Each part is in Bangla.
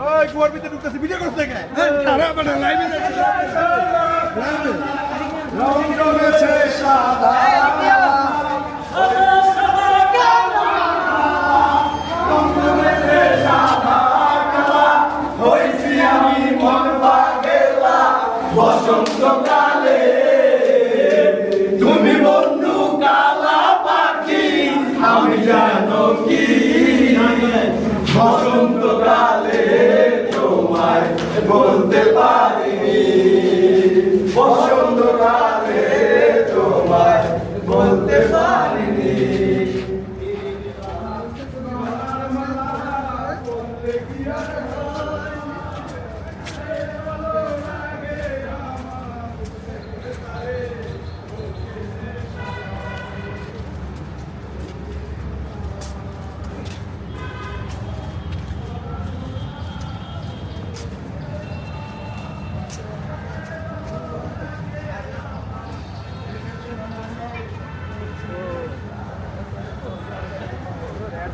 ওই কুয়ার বসন্তকালে তুমি বন্ধু কালা পাখি আমি জানো কি? বসন্তকালে Yeah.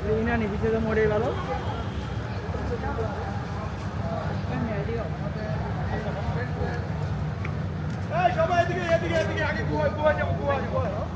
유난히 밑에서 머리를 바로 야, 저봐 애들이 애들이 애들이 아기 구워 구워냐고 구워냐고 구워.